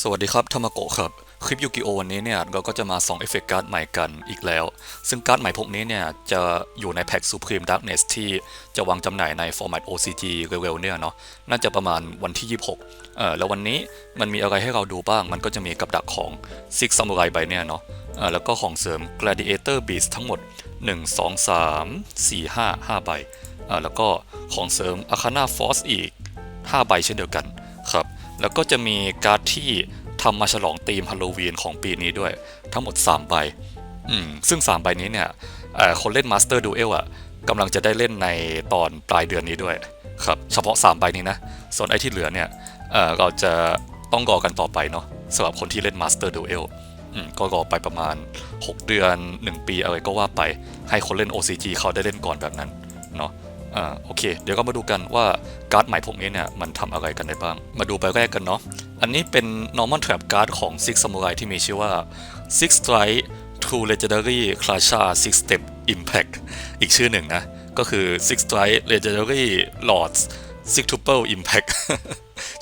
สวัสดีครับทามาโกะครับ คลิปยูกิโอวันนี้เนี่ยเราก็จะมาส่องเอฟเฟกต์การ์ดใหม่กันอีกแล้ว ซึ่งการ์ดใหม่พวกนี้เนี่ยจะอยู่ในแพ็ก Supreme Darkness ที่จะวางจำหน่ายในฟอร์แมต OCG เร็วๆเนี่ยเนาะน่าจะประมาณวันที่ 26เออแล้ววันนี้มันมีอะไรให้เราดูบ้าง มันก็จะมีกับดักของ Six Samurai ใบเนี่ยเนาะเออแล้วก็ของเสริม Gladiator Beast ทั้งหมด 1 2 3 4 5 5ใบเออแล้วก็ของเสริม Arcana Force อีก 5 ใบเช่นเดียวกันครับ แล้วก็จะมีการ์ดที่ทำมาฉลองธีมฮาโลวีนของปีนี้ด้วย ทั้งหมด 3 ใบอืมซึ่ง 3 ใบนี้เนี่ยคนเล่น Master Duel อะกำลังจะได้เล่นในตอนปลายเดือนนี้ด้วยครับเฉพาะ 3 ใบนี้นะ ส่วนไอ้ที่เหลือเนี่ยเอ่อเราจะต้องรอกันต่อไปเนาะสำหรับคนที่เล่น Master Duel อืมก็รอไปประมาณ 6 เดือน 1 ปีอะไรก็ว่าไปให้คนเล่น OCG เขาได้เล่นก่อนแบบนั้นเนาะ อ่าโอเค เดี๋ยวก็มาดูกันว่าการ์ดใหม่พวกนี้เนี่ยมันทำอะไรกันได้บ้าง มาดูใบแรกกันเนาะอันนี้เป็น normal trap card ของ Six Samurai ที่มีชื่อว่า Six Strike True Legendary Clasha Six Step Impact อีกชื่อหนึ่งนะ ก็คือ Six Strike Legendary Lords Six Tuple Impact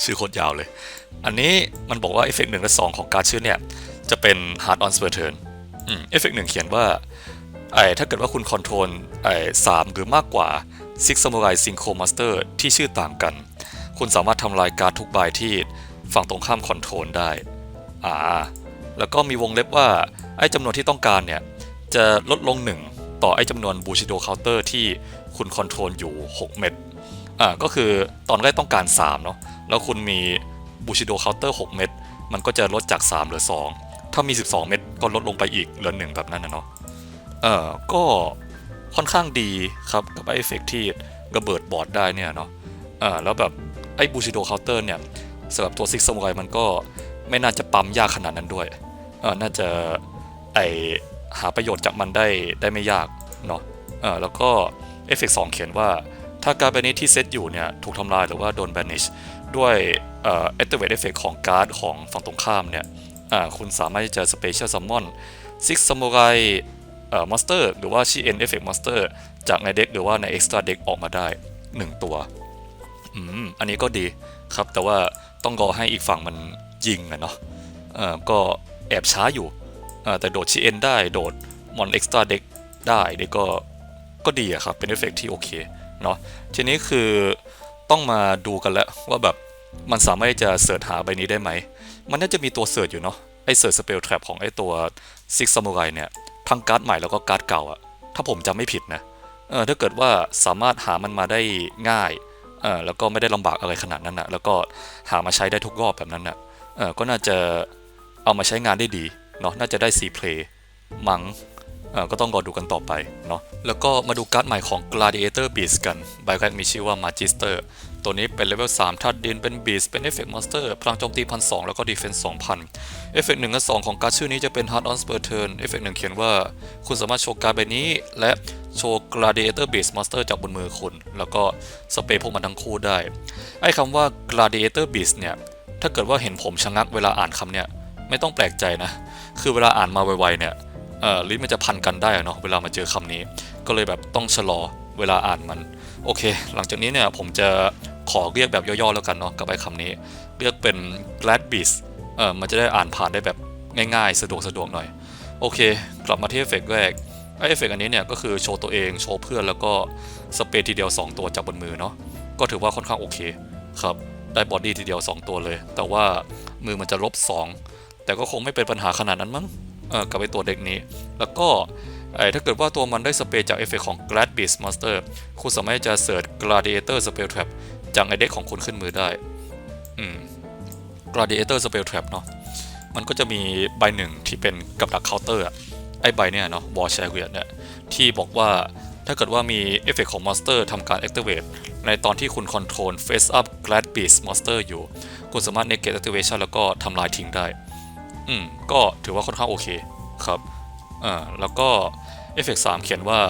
ชื่อโคตรยาวเลย อันนี้มันบอกว่าเอฟเฟกต์หนึ่งและสองของการ์ดชื่อเนี่ย จะเป็น Hard on Spur Turn เอฟเฟกต์หนึ่งเขียนว่าไอ้ถ้าเกิดว่าคุณคอนโทรลไอ้สามหรือมากกว่า Six Samurai Synchro Master ที่ชื่อต่างกัน คุณสามารถทำลายการดทุกใบที่ฝั่งตรงข้ามคอนโทรลได้อ่าแล้วก็มีวงเล็บว่า ไอ้จำนวนที่ต้องการเนี่ย จะลดลง 1 ต่อไอ้จำนวนบูชิโดเคาน์เตอร์ที่คุณคอนโทรลอยู่ 6 เม็ดอ่าก็คือตอนแรกต้องการ 3 เนาะแล้วคุณมีบูชิโดเคาน์เตอร์ 6 เม็ดมันก็จะลดจาก 3 เหลือ 2 ถ้ามี 12 เม็ดก็ลดลงไปอีกเหลือ 1 แบบนั้นนะเนาะเออก็ ค่อนข้างดีครับกับไอเอฟเฟกที่ระเบิดบอร์ดได้เนี่ยเนาะอ่อแล้วแบบไอ้บูชิโดเคาน์เตอร์เนี่ยสำหรับตัวซิกซ a มูไรมันก็ไม่น่าจะปั๊มยากขนาดนั้นด้วยเออน่าจะไอหาประโยชน์จากมันได้ได้ไม่ยากเนาะเออแล้วก็เอฟเฟกสองเขียนว่าถ้าการ์ดใบนี้ที่เซตอยู่เนี่ยถูกทำลายหรือว่าโดนแบนิชด้วยเอ่อ activate effect ของการ์ดของฝั่งตรงข้ามเนี่ยอ่าคุณสามารถที่จะ special summon six samurai เอ่อมอสเตอร์หรือว่า CN Effect Monster จากในเด็กหรือว่าใน Extra Deck ออกมาได้ 1 ตัวอืมอันนี้ก็ดีครับแต่ว่าต้องรอให้อีกฝั่งมันยิงอะเนาะเอ่อก็แอบช้าอยู่เอ่อแต่โดด CN ได้โดดมอน Extra Deck ได้นี่ก็ก็ดีอะครับ เป็นเอฟเฟกที่โอเคเนาะทีนี้คือต้องมาดูกันแล้วว่าแบบมันสามารถจะเสิร์ชหาใบนี้ได้ไหม มันน่าจะมีตัวเสิร์ชอยู่เนาะไอเสิร์ชสเปลแทร็ของไอตัว Six Samurai เนี่ย ทั้งการ์ดใหม่แล้วก็การ์ดเก่าอะถ้าผมจำไม่ผิดนะเออถ้าเกิดว่าสามารถหามันมาได้ง่ายเออแล้วก็ไม่ได้ลำบากอะไรขนาดนั้นนะแล้วก็หามาใช้ได้ทุกรอบแบบนั้นนะเออก็น่าจะเอามาใช้งานได้ดีเนาะน่าจะได้4 play มัง้งเออก็ต้องรอดูกันต่อไปเนาะแล้วก็มาดูการ์ดใหม่ของ Gladiator Beast กันใบแรกมีชื่อว่า Magister ตัวนี้เป็นเลเวล3ธาตุดินเป็น Beast เป็น Effect Monster พลังโจมตีพันสแล้วก็ Defense 2,000เอฟเฟกต์หนึ่งและสองของการ์ดชื่อนี้จะเป็น Hard on Spur Turn เอฟเฟกต์หนึ่งเขียนว่า คุณสามารถโชว์การ์ดใบนี้ และโชว์ Gladiator Beast Monster จากบนมือคุณ แล้วก็สเปรย์พวกมันทั้งคู่ได้ ไอ้คำว่า Gladiator Beast เนี่ย ถ้าเกิดว่าเห็นผมชะงักเวลาอ่านคำเนี่ย ไม่ต้องแปลกใจนะ คือเวลาอ่านมาไวๆเนี่ยเอ่อลิ้นมันจะพันกันได้เนาะเวลามาเจอคำนี้ ก็เลยแบบต้องชะลอเวลาอ่านมัน โอเค หลังจากนี้เนี่ยผมจะ ขอเรียกแบบย่อๆแล้วกันเนาะกับไอ้คำนี้ เรียกเป็น Glad Beast เออมันจะได้อ่านผ่านได้แบบง่ายๆ สะดวกสะดวกหน่อย โอเค กลับมาที่เอฟเฟกแรกไอเอฟเฟกอันนี้เนี่ยก็คือโชว์ตัวเองโชว์เพื่อนแล้วก็สเปรทีเดียว 2 ตัวจากบนมือเนาะก็ถือว่าค่อนข้างโอเคครับได้บอดี้ทีเดียว 2 ตัวเลย แต่ว่ามือมันจะลบ 2 แต่ก็คงไม่เป็นปัญหาขนาดนั้นมั้งเออกับไอตัวเด็กนี้ แล้วก็ไอถ้าเกิดว่าตัวมันได้สเปรย์จากเอฟเฟกต์ของ Glad Beast Monster คุณสามารถจะเสิร์ช Gladiator Spell Trap จากไอเด็กของคุณขึ้นมือได้ อืม Gladiator Spell Trap เนาะมันก็จะมีใบหนึ่งที่เป็นกับดักเคาน์เตอร์อะไอใบเนี่ยเนาะ War Chariot เนี่ยที่บอกว่าถ้าเกิดว่ามีเอฟเฟกต์ของมอนสเตอร์ทำการ activate ในตอนที่คุณ control face up glad beast monster อยู่ คุณสามารถ negate activation แล้วก็ทำลายทิ้งได้ อืม ก็ถือว่าค่อนข้างโอเคครับอ่าแล้วก็เอฟเฟกต์3เขียนว่า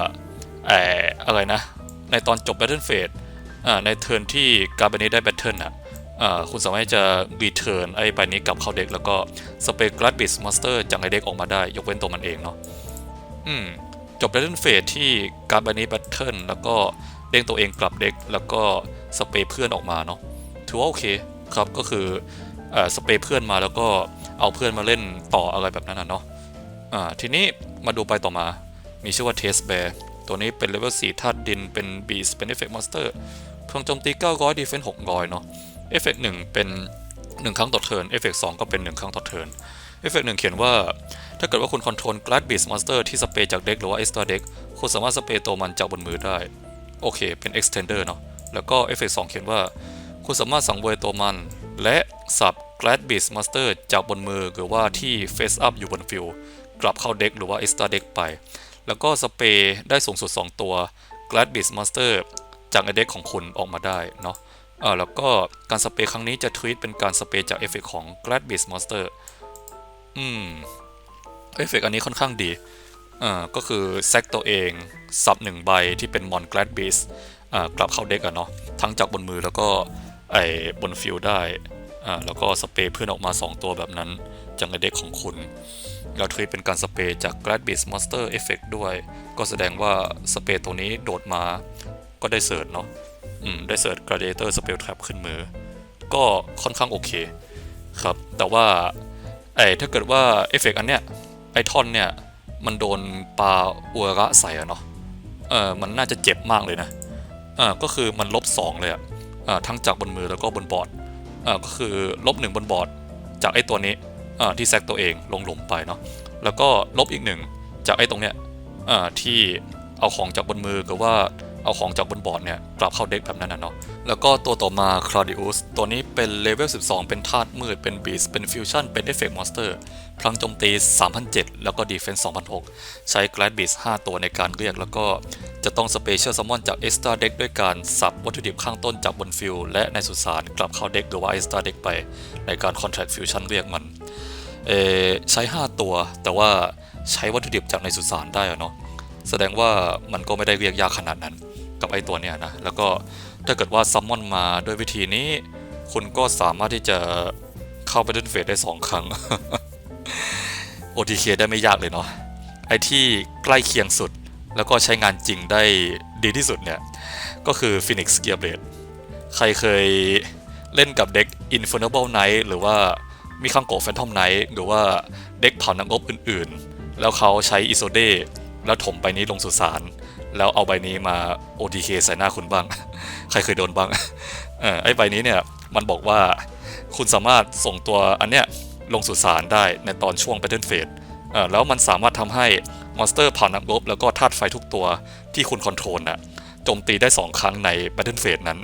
เอออะไรนะ ในตอนจบ battle phase ในเทิร์นที่การ์ดใบนี้ได้ battle น่ะอ่าคุณสามารถจะ return ไอ้ใบนี้กลับเข้าเด็กแล้วก็ spell glad beast monster จากไอเด็กออกมาได้ ยกเว้นตัวมันเองเนาะอืมจบ battle phase ที่การ์ดใบนี้ battle แล้วก็เด้งตัวเองกลับเด็กแล้วก็สเปเพื่อนออกมาเนาะถือว่าโอเคครับก็คืออ่อสเปเพื่อนมาแล้วก็เอาเพื่อนมาเล่นต่ออะไรแบบนั้นนะเนาะอ่าทีนี้มาดูไปต่อมามีชื่อว่า Test Bear ตัวนี้เป็นเลเวล4ธาตุดินเป็น Beast เป็น Effect Monster พลังโจมตี 900 Defense 600 เนาะเอฟเฟกต์1เป็น 1 ครั้งต่อเทิร์นเอฟเฟกต์2ก็เป็น 1 ครั้งต่อเทิร์นเอฟเฟกต์1เขียนว่า ถ้าเกิดว่าคุณคอนโทรล Glad Beast Monster ที่สเปรย์จากเด็กหรือว่า Extra Deck คุณสามารถสเปรย์ตัวมันจากบนมือได้ โอเค เป็น Extender เดอร์เนาะแล้วก็เอฟเฟกต์2เขียนว่า คุณสามารถสังเวยตัวมัน และสับ Glad Beast Monster จากบนมือหรือว่าที่ Face Up อยู่บนฟิลกลับเข้าเด็กหรือว่า Extra Deck ไป แล้วก็สเปรย์ได้สูงสุด 2 ตัว Glad Beast Monster จากในเด็กของคุณออกมาได้เนาะเออแล้วก็การสเปรย์ครั้งนี้จะทวีตเป็นการสเปรย์จากเอฟเฟกของ Glad Beast Monster อืมเอฟเฟกอันนี้ค่อนข้างดีอ่าก็คือแซกตัวเองสับหนึ่งใบที่เป็นมอน Glad Beast อ่ากลับเข้าเด็กอะเนาะทั้งจากบนมือแล้วก็ไอบนฟิลได้อ่าแล้วก็สเปรย์เพื่อนออกมา 2 ตัวแบบนั้นจากในเด็กของคุณแล้วทวีตเป็นการสเปรย์จาก Glad Beast Monster Effect ด้วย ก็แสดงว่าสเปรย์ตัวนี้โดดมา ก็ได้เสิร์ชเนาะอืมได้เสิร์ช Gladiator Spell Trap ขึ้นมือ ก็ค่อนข้างโอเคครับ แต่ว่าไอ้ถ้าเกิดว่าเอฟเฟกอันเนี้ยไอทอนเนี่ย มันโดนปลาอัวระใส่อะเนาะเออมันน่าจะเจ็บมากเลยนะเอ่าก็คือมันลบ 2 เลยอะอ่าทั้งจากบนมือแล้วก็บนบอร์ดอ่าก็คือลบ1บนบอร์ด จากไอ้ตัวนี้อ่าที่แซกตัวเองลงหลุมไปเนาะแล้วก็ลบอีกหนึ่งจากไอ้ตรงเนี้ยอ่าที่เอาของจากบนมือหรือว่า เอาของจากบนบอร์ดเนี่ยกลับเข้าเด็กแบบนั้นนะเนาะแล้วก็ตัวต่อมา Claudius ตัวนี้เป็นเลเวล 12 เป็นธาตุมืด เป็น Beast เป็น Fusion เป็น Effect Monster พลังโจมตี 3,007 แล้วก็ Defense 2,006 ใช้ Glad Beast 5ตัวในการเรียก แล้วก็จะต้อง Special Summon จาก Extra Deck ด้วยการสับวัตถุดิบข้างต้นจากบนฟิลและในสุสานกลับเข้าเด็กหรือว่า Extra Deck ไปในการ Contract Fusion เรียกมันเอใช้ 5 ตัว แต่ว่าใช้วัตถุดิบจากในสุสานได้อเนาะ แสดงว่ามันก็ไม่ได้เรียกยากขนาดนั้นกับไอตัวเนี้ยนะ แล้วก็ถ้าเกิดว่าซัมมอนมาด้วยวิธีนี้ คุณก็สามารถที่จะเข้าไปเล่นเฟสได้ 2 ครั้ง OTK ได้ไม่ยากเลยเนาะ ไอที่ใกล้เคียงสุด แล้วก็ใช้งานจริงได้ดีที่สุดเนี่ย ก็คือ Phoenix Gear Blade ใครเคยเล่นกับเด็ก Infernal Knight หรือว่ามีคังโก Phantom Knight หรือว่าเด็กเผานักรบอื่นๆ แล้วเขาใช้อิโซเด แล้วถมใบนี้ลงสุสานแล้วเอาใบนี้มา OTK ใส่หน้าคุณบ้าง ใครเคยโดนบ้างเออไอ้ใบนี้เนี่ยมันบอกว่าคุณสามารถส่งตัวอันเนี้ยลงสุสานได้ในตอนช่วง Battle Phase เออแล้วมันสามารถทำให้มอนสเตอร์ผ่านนักรบแล้วก็ธาตุไฟทุกตัวที่คุณคอนโทรลน่ะโจมตีได้ 2 ครั้งใน Battle Phase นั้น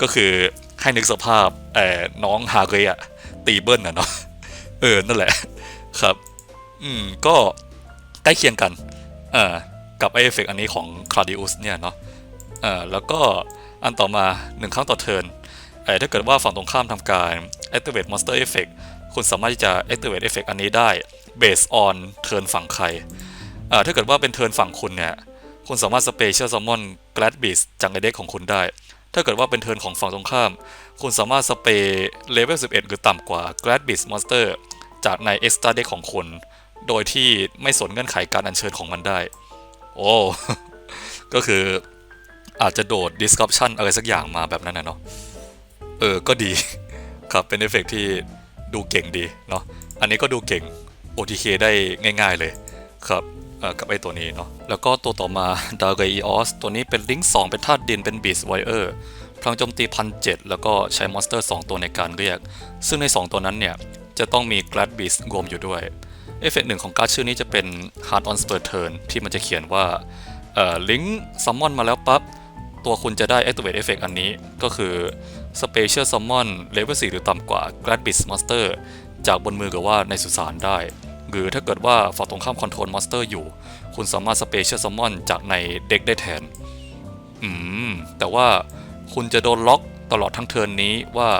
ก็คือให้นึกสภาพเออน้องฮาเกยอะตีเบิ้ลนะเนาะเออนั่นแหละครับ อืมก็ ใกล้เคียงกันเอ่อกับไอเอฟเฟกอันนี้ของ Claudius เนี่ยเนาะเอ่อแล้วก็อันต่อมา 1 ครั้งต่อเทิร์นเอ่อถ้าเกิดว่าฝั่งตรงข้ามทำการ activate monster effect คุณสามารถที่จะ activate effect อันนี้ได้ based on เทิร์นฝั่งใครเอ่อถ้าเกิดว่าเป็นเทิร์นฝั่งคุณเนี่ยคุณสามารถ special summon glad beast จากในเด็กของคุณได้ ถ้าเกิดว่าเป็นเทิร์นของฝั่งตรงข้าม คุณสามารถสเปรย์เลเวล11 หรือต่ำกว่า glad beast monster จากใน extra deck ของคุณ โดยที่ไม่สนเงื่อนไขการอัญเชิญของมันได้ โอ้ ก็คืออาจจะโดด disruption อะไรสักอย่างมาแบบนั้นนะเนาะ เออ ก็ดีครับ เป็นเอฟเฟกต์ที่ดูเก่งดีเนาะ อันนี้ก็ดูเก่ง OTK ได้ง่าย ๆเลยครับออกับไอตัวนี้เนาะ แล้วก็ตัวต่อมา d a r g e o s ตัวนี้เป็นลิงก์2เป็นธาตุดินเป็น Beast Wire พลังโจมตีพันเแล้วก็ใช้มอนสเตอร์ 2 ตัวในการเรียก ซึ่งใน 2 ตัวนั้นเนี่ย จะต้องมี Glad Beast รวมอยู่ด้วย เอฟเฟกต์หนึ่งของการ์ดชื่อนี้จะเป็น Hard on Spur Turn ที่มันจะเขียนว่าเอ่อลิงก์ซัมมอนมาแล้วปั๊บ ตัวคุณจะได้ Activate Effect อันนี้ก็คือ Special Summon Level 4หรือต่ำกว่า Glad Beast Monster จากบนมือหรือว่าในสุสานได้ หรือถ้าเกิดว่าฝั่งตรงข้าม Control Monster อยู่ คุณสามารถ Special Summon จากในเด็กได้แทน อืม แต่ว่าคุณจะโดนล็อกตลอดทั้งเทิร์นนี้ว่า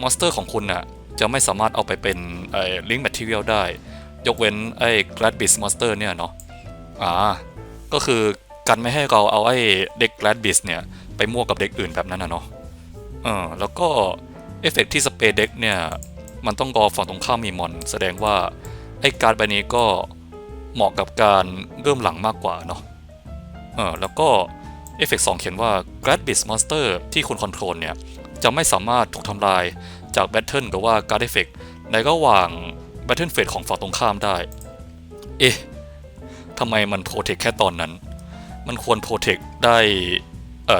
มอนสเตอร์ของคุณน่ะจะไม่สามารถเอาไปเป็นไอ้ Link Material ได้ ยกเว้นไอ้ Glad Beast Monster เนี่ยเนาะอ่าก็คือกันไม่ให้เราเอาไอ้เด็ก Glad Beast เนี่ย ไปมั่วกับเด็กอื่นแบบนั้นนะเนาะเออแล้วก็เอฟเฟกที่สเปรเด็กเนี่ย มันต้องรอฝั่งตรงข้ามมีมอน แสดงว่าไอ้การ์ดใบนี้ก็เหมาะกับการเริ่มหลังมากกว่าเนาะเออแล้วก็เอฟเฟกต์2เขียนว่า Glad Beast Monster ที่คุณคอนโทรลเนี่ย จะไม่สามารถถูกทำลายจากแบทเทิลหรือว่าการ์ดเอฟเฟกในระหว่าง แบทเทิลเฟสของฝั่งตรงข้ามได้ เอ๊ะทำไมมันโปรเทคแค่ตอนนั้น มันควรโปรเทคได้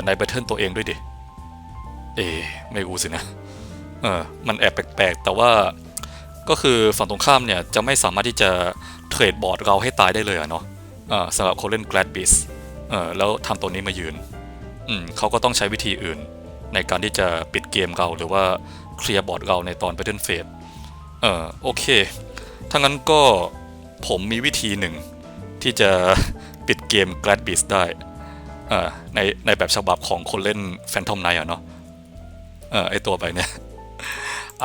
ในแบทเทิลตัวเองด้วยดิ เอ๊ะไม่รู้สินะ เออ มันแอบแปลกๆ แต่ว่าก็คือฝั่งตรงข้ามเนี่ย จะไม่สามารถที่จะเทรดบอร์ดเราให้ตายได้เลยอะเนาะเออสำหรับคนเล่น Glad b e a s เออแล้วทำตัวนี้มายืน อืมเขาก็ต้องใช้วิธีอื่น ในการที่จะปิดเกมเราหรือว่าเคลียร์บอร์ดเราในตอน Battle Phase เเออโอเค ถ้างั้นก็ผมมีวิธีหนึ่ง ที่จะปิดเกม Glad b e a s ได้เออในในแบบฉบับของคนเล่น Phantom Knight อะเนาะเออไอตัวไปเนี่ย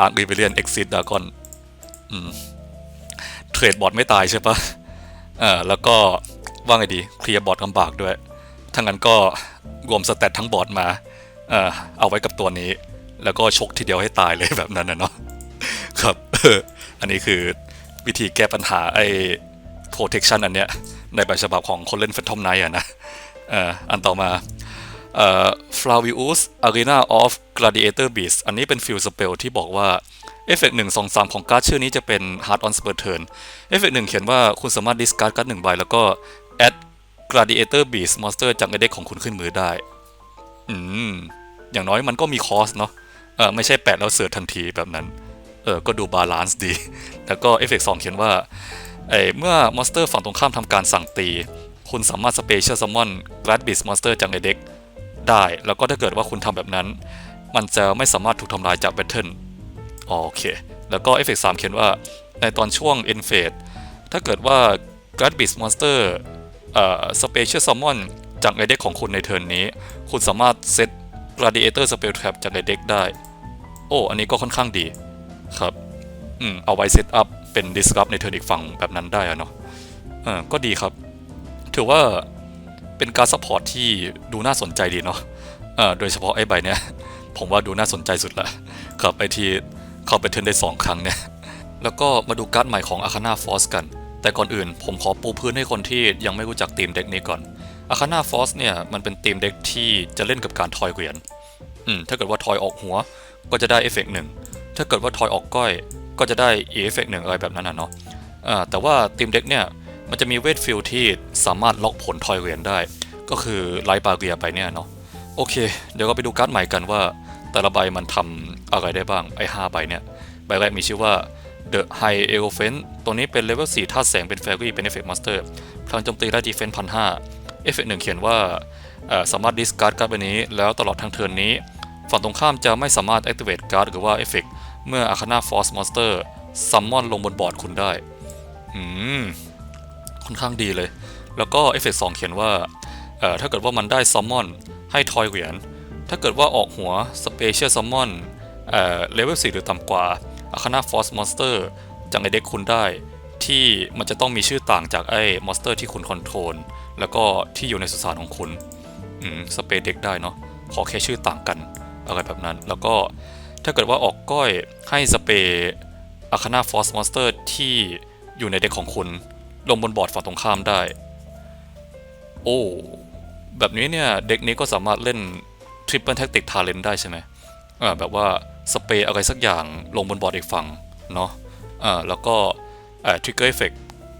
Arc Rebellion Exit Dragon อืมเทรดบอร์ดไม่ตายใช่ปะเออแล้วก็ว่าไงดีเคลียร์บอร์ดลำบากด้วยถ้างั้นก็รวมสเตตทั้งบอร์ดมา เออเอาไว้กับตัวนี้ แล้วก็ชกทีเดียวให้ตายเลยแบบนั้นนะเนาะ ครับ อันนี้คือวิธีแก้ปัญหาไอ้ protection อันเนี้ย ในแบบฉบับของคนเล่น Phantom Knight อะนะอันต่อมาเอ่อ Flavius Arena of Gladiator Beast อันนี้เป็นฟิลสเปลที่บอกว่าเอฟเฟกต์หนึ่งสองสามของการ์ดชื่อนี้จะเป็น Hard on Spur Turn เอฟเฟกต์หนึ่งเขียนว่าคุณสามารถ discard การ์ดหนึ่งใบแล้วก็ add Gladiator Beast Monster จากในเด็กของคุณขึ้นมือได้ อืม อย่างน้อยมันก็มีคอสเนาะเออไม่ใช่แปะแล้วเสิร์ชทันทีแบบนั้น เออก็ดูบาลานซ์ดี แล้วก็เอฟเฟกต์สองเขียนว่าเอเมื่อมอนสเตอร์ฝั่งตรงข้ามทำการสั่งตี คุณสามารถสเปเชียลซัมมอนกราดบิสมอนสเตอร์จากในเด็กได้ แล้วก็ถ้าเกิดว่าคุณทำแบบนั้น มันจะไม่สามารถถูกทำลายจากแบทเทิลโอเค แล้วก็เอฟเฟกต์สามเขียนว่าในตอนช่วง end phase ถ้าเกิดว่า g r a d b i s Monster เอ่อ Special Summon จากในเด็กของคุณในเทิร์นนี้ คุณสามารถเซต Gladiator Spell Trap จากในเด็กได้ โอ้ อันนี้ก็ค่อนข้างดี ครับอืมเอาไว้เซตอัพเป็น Disrupt ในเทิร์นอีกฝั่งแบบนั้นได้อะเนาะเออก็ดีครับ ถือว่าเป็นการซัพพอร์ตที่ดูน่าสนใจดีเนาะเออโดยเฉพาะไอ้ใบเนี้ยผมว่าดูน่าสนใจสุดละครับไอที่เข้าไปเทิร์นได้สองครั้งเนี่ย แล้วก็มาดูการ์ดใหม่ของ Arcana Force กัน แต่ก่อนอื่นผมขอปูพื้นให้คนที่ยังไม่รู้จักทีมเด็กนี้ก่อน Arcana Force เนี่ยมันเป็นทีมเด็กที่จะเล่นกับการทอยเหรียญอืมถ้าเกิดว่าทอยออกหัวก็จะได้เอฟเฟกต์หนึ่ง ถ้าเกิดว่าทอยออกก้อยก็จะได้อีเอฟเฟกต์หนึ่งอะไรแบบนั้นนะเนาะแต่ว่าทีมเด็กเนี่ยมันจะมีเวทฟิลที่สามารถล็อกผลทอยเหรียญได้ ก็คือไลท์บาเรียไปเนี่ยเนาะโอเค เดี๋ยวก็ไปดูการ์ดใหม่กันว่าแต่ละใบมันทำอะไรได้บ้างไอ้5ใบเนี่ยใบแรกมีชื่อว่า The High Elephant ตัวนี้เป็นเลเวล4ธาตุแสงเป็น Fairy เป็น Effect Master พลังโจมตีได้ Defense 1,500เอฟเฟกต์หนึ่งเขียนว่าสามารถ discard การ์ดใบนี้ แล้วตลอดทั้งเทิร์นนี้ ฝั่งตรงข้ามจะไม่สามารถ activate การ์ดหรือว่า Effect เเมื่อ Arcana Force Monster Summon ลงบนบอร์ดคุณได้ อืม ค่อนข้างดีเลย แล้วก็เอฟเฟกต์สองเขียนว่าเอ่อถ้าเกิดว่ามันได้ Summon ให้ทอยเหรียญ ถ้าเกิดว่าออกหัว Special Summon เอ่อเลเวล4หรือต่ำกว่า Arcana Force Monster จากในเด็กคุณได้ ที่มันจะต้องมีชื่อต่างจากไอ้มอนสเตอร์ที่คุณคอนโทรลแล้วก็ที่อยู่ในสุสานของคุณ อืม สเปเด็กได้เนาะขอแค่ชื่อต่างกันอะไรแบบนั้น แล้วก็ ถ้าเกิดว่าออกก้อยให้สเปรย์อาคา n าฟอสมอนสเตอร์ที่อยู่ในเด็กของคุณ ลงบนบอร์ดฝั่งตรงข้ามได้ โอ้ แบบนี้เนี่ย เด็กนี้ก็สามารถเล่น Triple Tactic Talent ได้ใช่ไหมอ่าแบบว่าสเปรย์อะไรสักอย่างลงบนบอร์ดอีกฝั่งเนาะอ่าแล้วก็เอ่อ Trigger Effect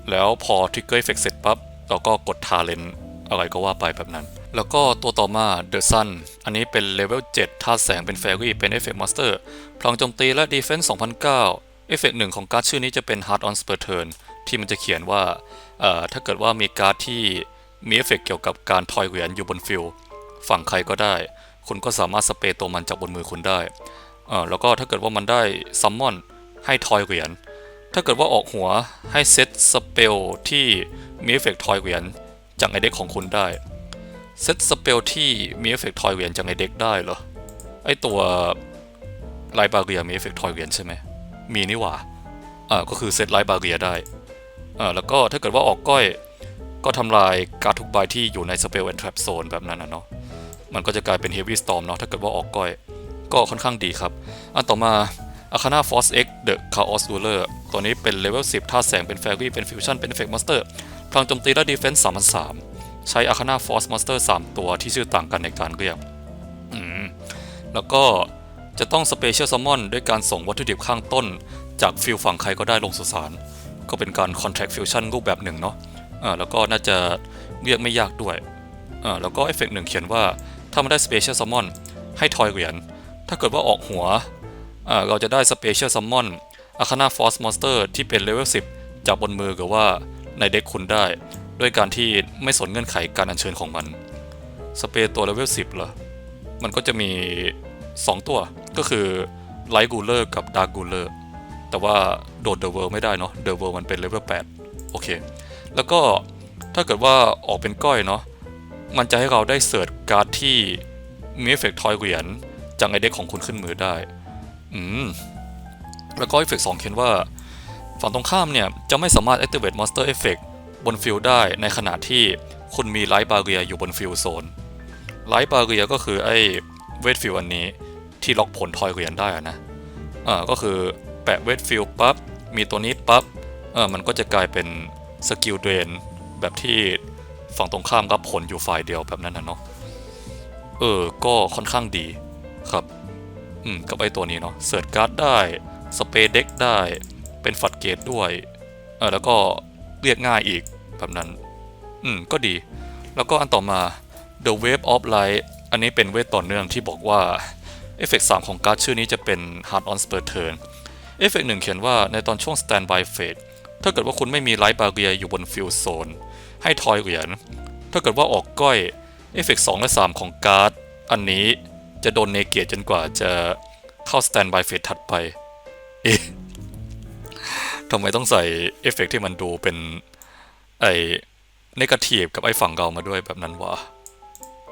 แล้วพอ Trigger Effect เสร็จปั๊บเราก็กด Talent อะไรก็ว่าไปแบบนั้น แล้วก็ตัวต่อมา The Sun อันนี้เป็นเลเวล7ธาตุแสงเป็น Fairy เป็น Effect Master พลังโจมตีและ Defense 2009เอฟเฟกต์หนึ่งของการ์ดชื่อนี้จะเป็น Hard on Spur Turn ที่มันจะเขียนว่าถ้าเกิดว่ามีการ์ดที่มีเอฟเฟกต์เกี่ยวกับการทอยเหรียญอยู่บนฟิลด์ฝั่งใครก็ได้ คุณก็สามารถสเปรย์ตัวมันจากบนมือคุณได้ แล้วก็ถ้าเกิดว่ามันได้ซัมมอนให้ทอยเหรียญ ถ้าเกิดว่าออกหัวให้เซตสเปลที่มีเอฟเฟกต์ทอยเหรียญจากในเด็กของคุณได้ เซตสเปลที่มีเอฟเฟกต์ทอยเหรียญจากในเด็กได้เหรอ ไอตัวไลบาเรียมีเอฟเฟกต์ทอยเหรียญใช่ไหม มีนี่หว่าอ่าก็คือเซตไลบาเรียได้อ่าแล้วก็ถ้าเกิดว่าออกก้อยก็ทำลายการทุกใบที่อยู่ในสเปลแอนทรัปโซนแบบนั้นนะเนาะ มันก็จะกลายเป็นเฮฟวี่สตอมเนาะถ้าเกิดว่าออกก้อยก็ค่อนข้างดีครับ อันต่อมา Arcana Force X The Chaos Ruler ตัวนี้เป็นเลเวล10ธาแสงเป็น Fairy เป็น Fusion เป็น Effect Master พลังโจมตีและ Defense 3003 ใช้ Arcana Force Monster 3ตัวที่ชื่อต่างกันในการเรียกแล้วก็จะต้องสเปเชียลซัมมอนด้วยการส่งวัตถุดิบข้างต้น จากฟิลฝั่งใครก็ได้ลงสุสานก็เป็นการ Contract Fusion รูปแบบหนึ่งเนาะอ่าแล้วก็น่าจะเรียกไม่ยากด้วยอ่าแล้วก็เอฟเฟกต์หนึ่งเขียนว่าถ้ามันได้ Special Summon ให้ทอยเหรียญถ้าเกิดว่าออกหัวอ่าเราจะได้ Special Summon Arcana Force Monster ที่เป็นเลเวล10 จากบนมือหรือว่าในเด็กคุณได้ ด้วยการที่ไม่สนเงื่อนไขการอัญเชิญของมัน สเปรย์ตัวเลเวล10เหรอ มันก็จะมี 2 ตัวก็คือ Light g u l e r กับ Dark g u l e r แต่ว่าโดด The World ไม่ได้เนาะ The World มันเป็นเลเวล8โอเค แล้วก็ถ้าเกิดว่าออกเป็นก้อยเนาะมันจะให้เราได้เสิร์ชการ์ดที่มีเอฟเฟกต์ทอยเหรียญจากไอเด็กของคุณขึ้นมือได้ อืม แล้วก็เอฟเฟกต์สองเขียนว่า ฝั่งตรงข้ามเนี่ย จะไม่สามารถ activate monster effect บนฟิลได้ในขณะที่คุณมีไลท์บาเรียอยู่บนฟิลโซนไลท์บาเรียก็คือไอ้เวทฟิลอันนี้ที่ล็อกผลทอยเหรียญได้นะอ่าก็คือแปะเวทฟิลปั๊บมีตัวนี้ปั๊บเออมันก็จะกลายเป็นสกิลเดรนแบบที่ฝั่งตรงข้ามรับผลอยู่ฝ่ายเดียวแบบนั้นนะเนาะเออ ก็ค่อนข้างดีครับ อืม กับไอตัวนี้เนาะเสิร์ชการ์ดได้ สเปรย์เด็กได้ เป็นฝัดเกตด้วย เออแล้วก็ เรียกง่ายอีกแบบนั้น อืม ก็ดี แล้วก็อันต่อมา The Wave of Light อันนี้เป็นเวทต่อเนื่องที่บอกว่าเอฟเฟกต์3ของการ์ดชื่อนี้จะเป็น Hard on Spur Turn เอฟเฟกต์หนึ่งเขียนว่าในตอนช่วง Standby Phase ถ้าเกิดว่าคุณไม่มีไลท์บาเรียอยู่บนฟิลโซนให้ทอยเหรียญ ถ้าเกิดว่าออกก้อยเอฟเฟกต์2และ 3 ของการ์ด อันนี้จะโดนเนเกตจนกว่าจะเข้า Standby Phase ถัดไป เอ๊ะ ทำไมต้องใส่เอฟเฟกต์ที่มันดูเป็น ไอ้นกาทีฟกับไอ้ฝั่งเรามาด้วยแบบนั้นวะ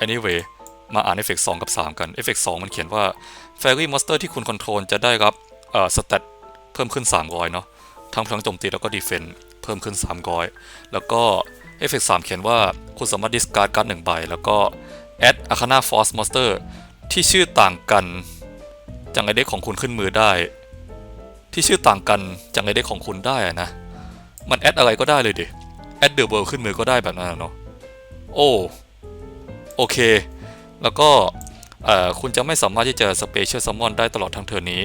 anyway มาอ่านเอฟเฟกต์2กับ 3 กันเอฟเฟกต์2มันเขียนว่า Fairy Monster ที่คุณคอนโทรลจะได้รับเอ่อสเตตเพิ่มขึ้น 300 เนาะทั้งพลังโจมตีแล้วก็ดีเฟนเพิ่มขึ้น 300 แล้วก็เอฟเฟกต์3เขียนว่าคุณสามารถดิสการ์ดการ์ดหนึ่งใบ แล้วก็ add Arcana Force Monster ที่ชื่อต่างกันจากไอเด็กของคุณขึ้นมือได้ ที่ชื่อต่างกันจากไอเด็กของคุณได้อะนะ มันแอดอะไรก็ได้เลยดิ แอดเดอะเวิลขึ้นมือก็ได้แบบนั้นเนาะ โอ้ โอเค แล้วก็คุณจะไม่สามารถที่จะสเปเชียลซัมมอนได้ตลอดทั้งเทอร์นี้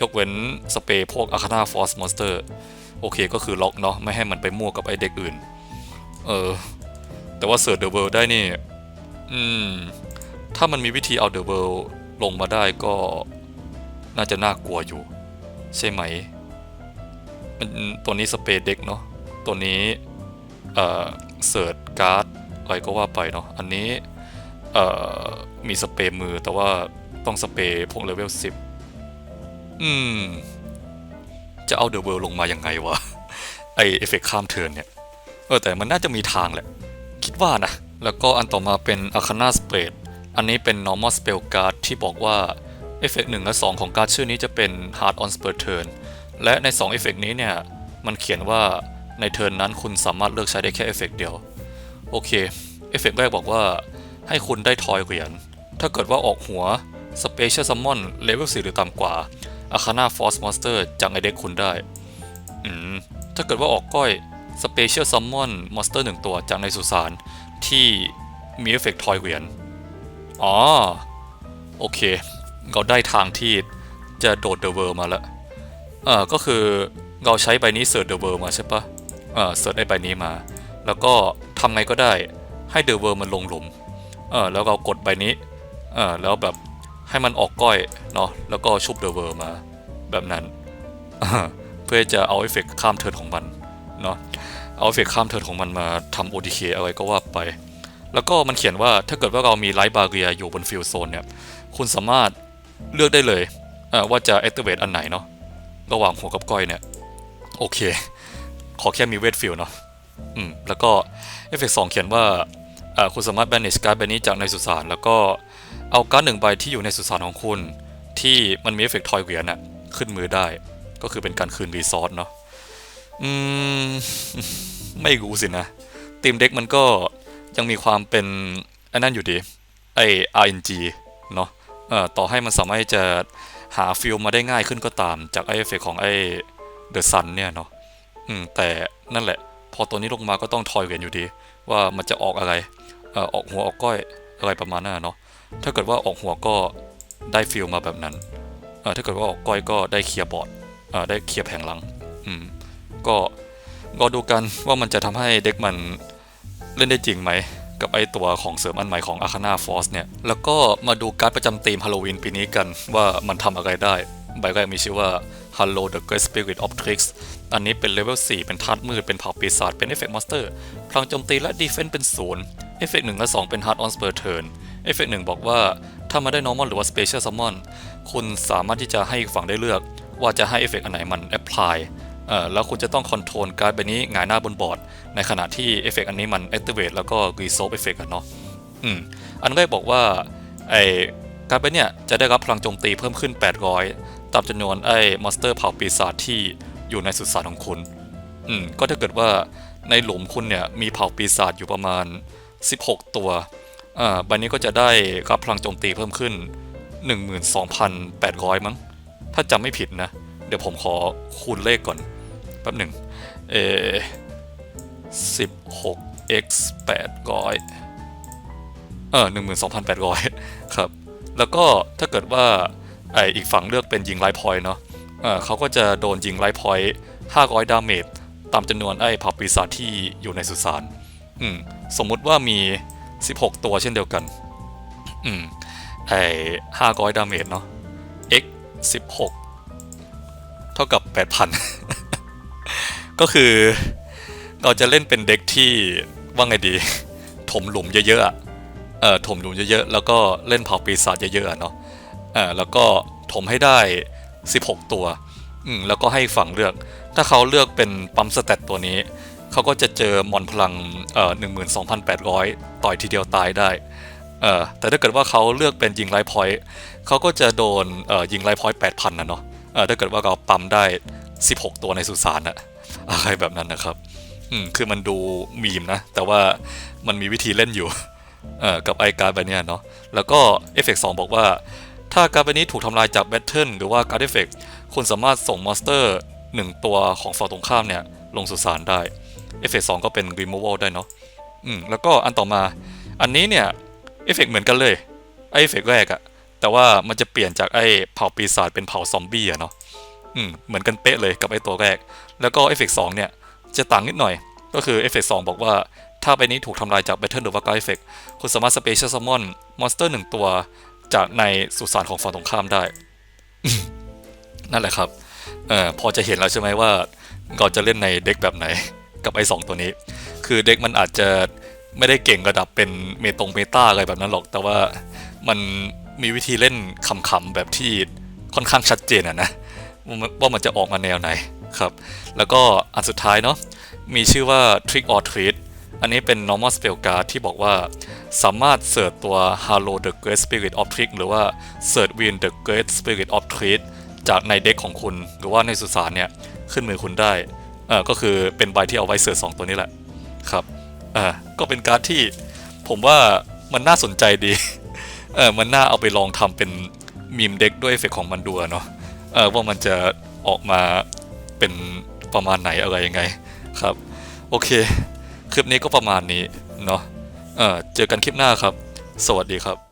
ยกเว้นสเปพวกอาคา n าฟอร์สมอนสเตอร์โอเคก็คือล็อกเนาะไม่ให้มันไปมั่วกับไอเด็กอื่น เออ แต่ว่าเสิร์ชเดอะเวิลได้นี่ อืม ถ้ามันมีวิธีเอาเดอะเวิลลงมาได้ก็น่าจะน่ากลัวอยู่ ใช่ไหมมันตัวนี้สเปรย์เด็กเนาะตัวนี้เอ่อเสิร์ชการ์ดอะไรก็ว่าไปเนาะอันนี้เอ่อมีสเปรย์มือแต่ว่าต้องสเปรย์พวกเลเวล10 อืม จะเอาเดอะเวิลลงมายังไงวะ ไอเอฟเฟกข้ามเทิร์นเนี่ย เออแต่มันน่าจะมีทางแหละ คิดว่านะ แล้วก็อันต่อมาเป็น Arcana Spread อันนี้เป็น normal spell card ที่บอกว่า เอฟเฟกต์1และ 2 ของการ์ดชื่อนี้จะเป็น hard on spur turn และใน2เอฟเฟกต์นี้เนี่ย มันเขียนว่าในเทิร์นนั้นคุณสามารถเลือกใช้ได้แค่เอฟเฟกต์เดียว โอเค เอฟเฟกต์แรกบอกว่าให้คุณได้ทอยเหรียญ ถ้าเกิดว่าออกหัว Special Summon Level 4หรือต่ำกว่า Arcana Force Monster จากในเด็กคุณได้ อืม ถ้าเกิดว่าออกก้อย Special Summon Monster หนึ่งตัวจากในสุสานที่มีเอฟเฟกต์ทอยเหรียญ อ๋อ โอเค เราได้ทางที่จะโดดเดอะเวิร์มาแล้วเออก็คือเราใช้ใบนี้เสิร์ชเดอะเวิร์มาใช่ปะเออเสิร์ชไอ้ใบนี้มา แล้วก็ทำไงก็ได้ให้เดอะเวิร์มันลงหลุมเออแล้วเรากดใบนี้เออแล้วแบบให้มันออกก้อยเนาะแล้วก็ชุบเดอะเวิร์มาแบบนั้น เพื่อจะเอาเอฟเฟกต์ข้ามเทิร์นของมันเนาะเอาเอฟเฟกต์ข้ามเทิร์นของมันมาทำโอ ODK อะไรก็ว่าไป แล้วก็มันเขียนว่าถ้าเกิดว่าเรามีไลท์บาเรียอยู่บนฟิลโซนเนี่ย คุณสามารถ เลือกได้เลยว่าจะ activate อันไหนเนาะระหว่างหัวกับก้อยเนี่ย โอเค ขอแค่มีเวทฟิลเนาะอืมแล้วก็เอฟเฟกสองเขียนว่าคุณสามารถ banish การ์ดใบนี้จากในสุสานแล้วก็เอาการ์ดหนึ่งใบที่อยู่ในสุสานของคุณ ที่มันมีเอฟเฟกทอยเหรียญน่ะขึ้นมือได้ ก็คือเป็นการคืนรีซอสเนาะอืมไม่รู้สินะทีมเด็กมันก็ยังมีความเป็นอันนั้นอยู่ดีไอ RNG เนาะเอ่อ ต่อให้มันสามารถจะหาฟิลมาได้ง่ายขึ้นก็ตามจากไอเอฟเฟกของไอเดอะซันเนี่ยเนาะอืมแต่นั่นแหละ พอตัวนี้ลงมาก็ต้องทอยเหรียญอยู่ดี ว่ามันจะออกอะไรเอ่อออกหัวออกก้อยอะไรประมาณนั้นเนาะถ้าเกิดว่าออกหัวก็ได้ฟิลมาแบบนั้นเออถ้าเกิดว่าออกก้อยก็ได้เคลียร์บอร์ดเออได้เคลียร์แผงหลังอืมก็รอดูกันว่ามันจะทำให้เด็กมันเล่นได้จริงไหม กับไอตัวของเสริมอันใหม่ของ Arcana Force เนี่ย แล้วก็มาดูการ์ดประจำธีมฮาโลวีนปีนี้กันว่ามันทำอะไรได้ ใบแรกมีชื่อว่า Hello the Great Spirit of Tricks อันนี้เป็นเลเวล 4 เป็นธาตุมืด เป็นเผ่าปีศาจ เป็นเอฟเฟกต์มอนสเตอร์พลังโจมตีและดีเฟน s ์เป็นศูนย์เอฟเฟกต์หนึ่งและ2เป็น Hard on Spur Turn เอฟเฟกต์หนึ่งบอกว่าถ้ามาได้ Normal หรือว่า Special Summon คุณสามารถที่จะให้ฝั่งได้เลือก ว่าจะให้เอฟเฟกต์อันไหนมัน apply เอ่อ แล้วคุณจะต้องคอนโทรลการ์ดใบนี้หงายหน้าบนบอร์ด ในขณะที่เอฟเฟกต์อันนี้มัน activate แล้วก็ resolve effect อะเนาะอืมอันแรกบอกว่าไอ้การ์ดใบเนี่ยจะได้รับพลังโจมตีเพิ่มขึ้น 800 ตามจำนวนไอ้มอนสเตอร์เผ่าปีศาจที่อยู่ในสุสานของคุณอืมก็ถ้าเกิดว่าในหลุมคุณเนี่ยมีเผ่าปีศาจอยู่ประมาณ 16 ตัวอ่าใบนี้ก็จะได้รับพลังโจมตีเพิ่มขึ้น 12,800 มั้งถ้าจำไม่ผิดนะ เดี๋ยวผมขอคูณเลขก่อน แป๊บหนึ่งเอ16 x 800เออ12,800ครับ แล้วก็ถ้าเกิดว่าไออีกฝั่งเลือกเป็นยิงไลท์พอยต์เนาะเออเขาก็จะโดนยิงไลท์พอยต์500ดาเมจตามจำนวนไอ้เผ่าปีศาจที่อยู่ในสุสานอืมสมมุติว่ามี 16 ตัวเช่นเดียวกัน อืมไอ้500ดาเมจเนาะ x 16 เท่ากับ 8,000 ก็คือเราจะเล่นเป็นเด็กที่ว่าไงดี ถมหลุมเยอะๆเอ่อถมหลุมเยอะๆแล้วก็เล่นเผาปีศาจเยอะๆเนาะเออแล้วก็ถมให้ได้ 16 ตัวอืมแล้วก็ให้ฝั่งเลือก ถ้าเขาเลือกเป็นปั๊มสเตตตัวนี้ เขาก็จะเจอมอนพลังเอ่อ12,800ต่อยทีเดียวตายได้เออแต่ถ้าเกิดว่าเขาเลือกเป็นยิงไลท์พอยต์เขาก็จะโดนเอ่อยิงไลท์พอยต์8,000นนะเนาะเออถ้าเกิดว่าเราปั๊มได้ 16 ตัวในสุสานอะ อะไรแบบนั้นนะครับ อืมคือมันดูมีมนะ แต่ว่ามันมีวิธีเล่นอยู่เอ่อกับไอการ์ดใบนี้เนาะแล้วก็เอฟเฟกต์สบอกว่า ถ้าการ์ดใบนี้ถูกทำลายจากแบทเทิลหรือว่าการ์ดเอฟเฟกต์คุณสามารถส่งมอนสเตอร์หนึ่งตัวของฝั่งตรงข้ามเนี่ย ลงสุสานได้เอฟเฟกต์สก็เป็น removal ได้เนาะอืมแล้วก็อันต่อมาอันนี้เนี่ยเอฟเฟกต์เหมือนกันเลยไอเอฟเฟกต์แรกอะแต่ว่ามันจะเปลี่ยนจากไอเผ่าปีศาจเป็นเผ่าซอมบี้อะเนาะ เหมือนกันเป๊ะเลยกับไอตัวแรก แล้วก็เอฟเฟกต์สเนี่ย จะต่างนิดหน่อย ก็คือเอฟเฟกต์สบอกว่า ถ้าใบนี้ถูกทำลายจาก Battle หรือว่า Guard Effect คุณสามารถ Special Summon มอนสเตอร์หนึ่งตัวจากในสุสานของฝั่งตรงข้ามได้ นั่นแหละครับเอ่อพอจะเห็นแล้วใช่ไหมว่าเราจะเล่นในเด็กแบบไหน กับไอ้สองตัวนี้ คือเด็กมันอาจจะไม่ได้เก่งระดับเป็นเมตงเมตาอะไรแบบนั้นหรอก แต่ว่ามันมีวิธีเล่นขำๆแบบที่ค่อนข้างชัดเจนอะนะ ว่ามันจะออกมาแนวไหนครับ แล้วก็อันสุดท้ายเนาะมีชื่อว่า Trick or Treat อันนี้เป็น normal spell card ที่บอกว่าสามารถเสิร์ชตัว Hello the Great Spirit of Trick หรือว่า Search Win the Great Spirit of Treat จากในเด็กของคุณ หรือว่าในสุสานเนี่ยขึ้นมือคุณได้เออก็คือเป็นใบที่เอาไว้เสิร์ชสองตัวนี้แหละครับเออก็เป็นการดที่ผมว่ามันน่าสนใจดีเออมันน่าเอาไปลองทำเป็นมีมเด็กด้วยเอฟเฟกของมันดูเนาะ เออว่ามันจะออกมาเป็นประมาณไหนอะไรยังไงครับ โอเค คลิปนี้ก็ประมาณนี้เนาะเออเจอกันคลิปหน้าครับ สวัสดีครับ